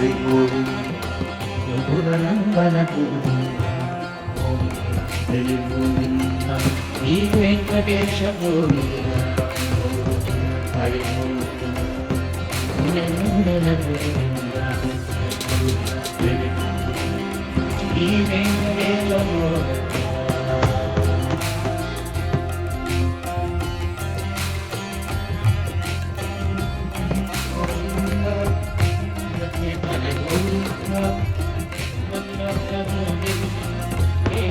హరి గోవింద మధురనందన గోవింద హరి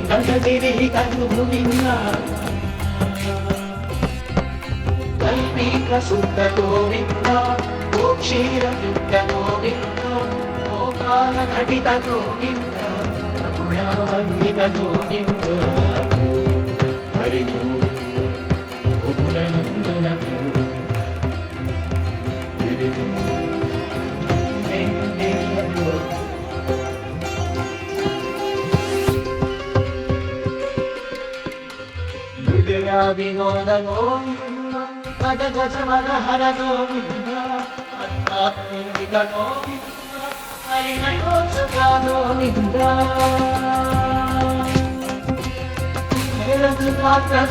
కనుభూమిన్న కల్పీక సుఖ గోవింద ఓ క్షీర యుక్త గోవింద ఓ కాల ఘటిత గోవింద గుణాన్విత గోవింద. హరి విద్యా వినోద గోవింద పద గజ మద హర గోవింద అత్మాత్మిక గోవింద హరిణయోత్సవ గోవింద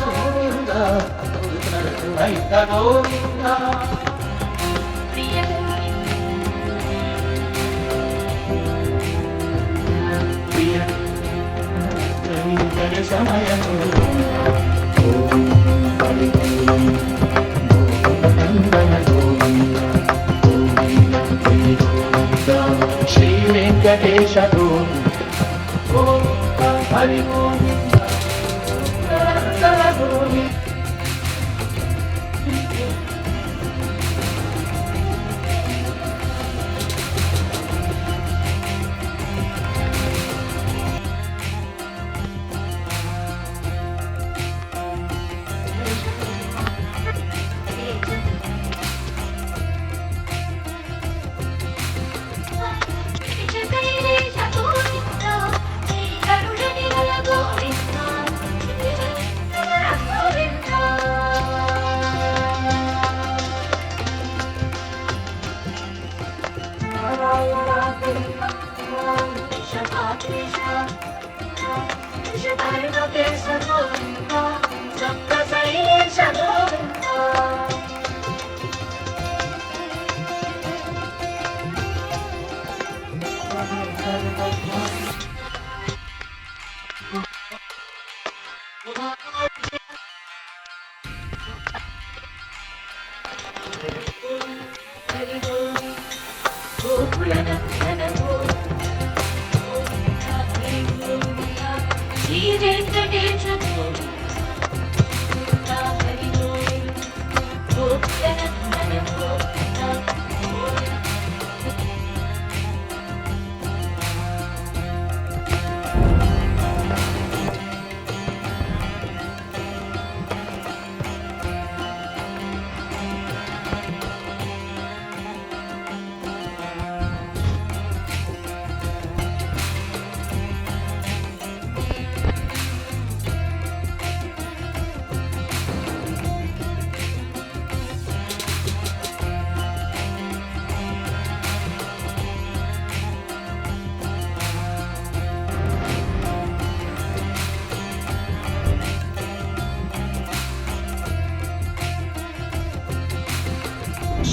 గోవింద గోవింద ప్రియ ప్రియ దేశ Hari Govinda Thank you.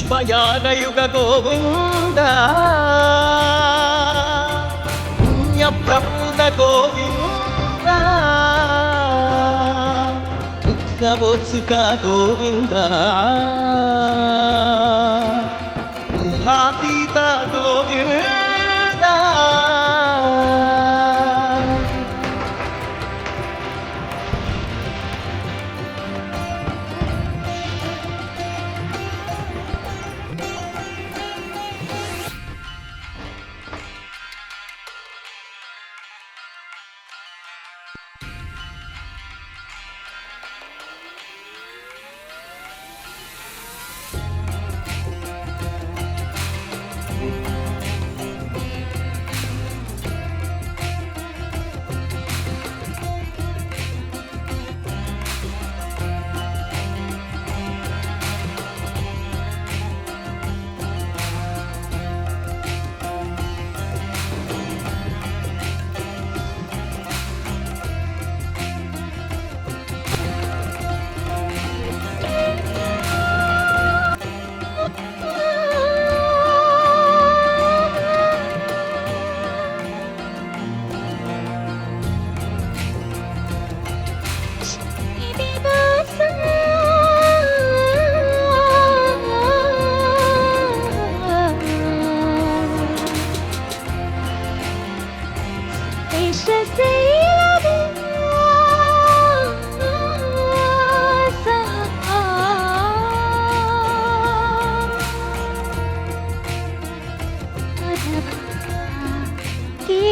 పుష్పయానయుగ Govinda పుణ్యప్రపూత Govinda దుఃఖవోత్సుక Govinda.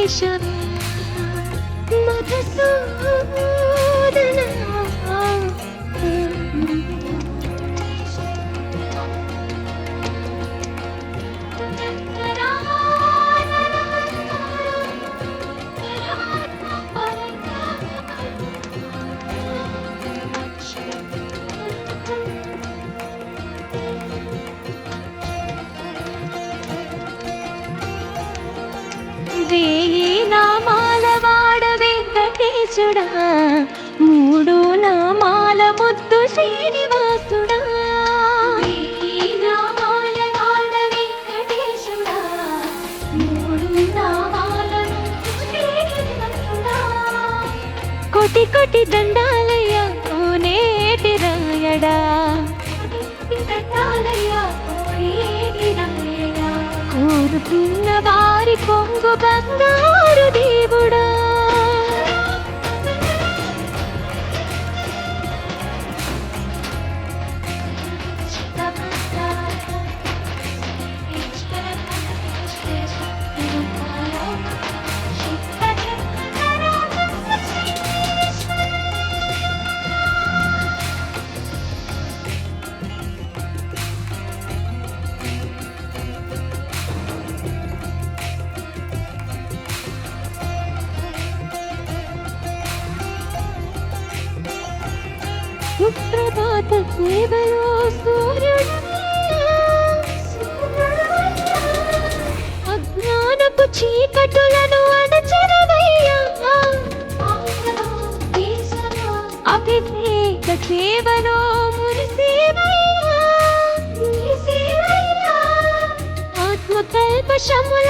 شود متسود نماند Thank you. ముద్దు శ్రీనివాసుడా. కోటి కోటి దండాలయ్య కోనేటి రాయడా. కోరుకున్న వారి కొంగు బంగారు సుప్రభాత సేవలో సూర్యుడు అజ్ఞానపు చీకటులను అణచరవయ్యా అభిషేక సేవలో మురిసేవయ్యా ఆత్మకల్ప శముల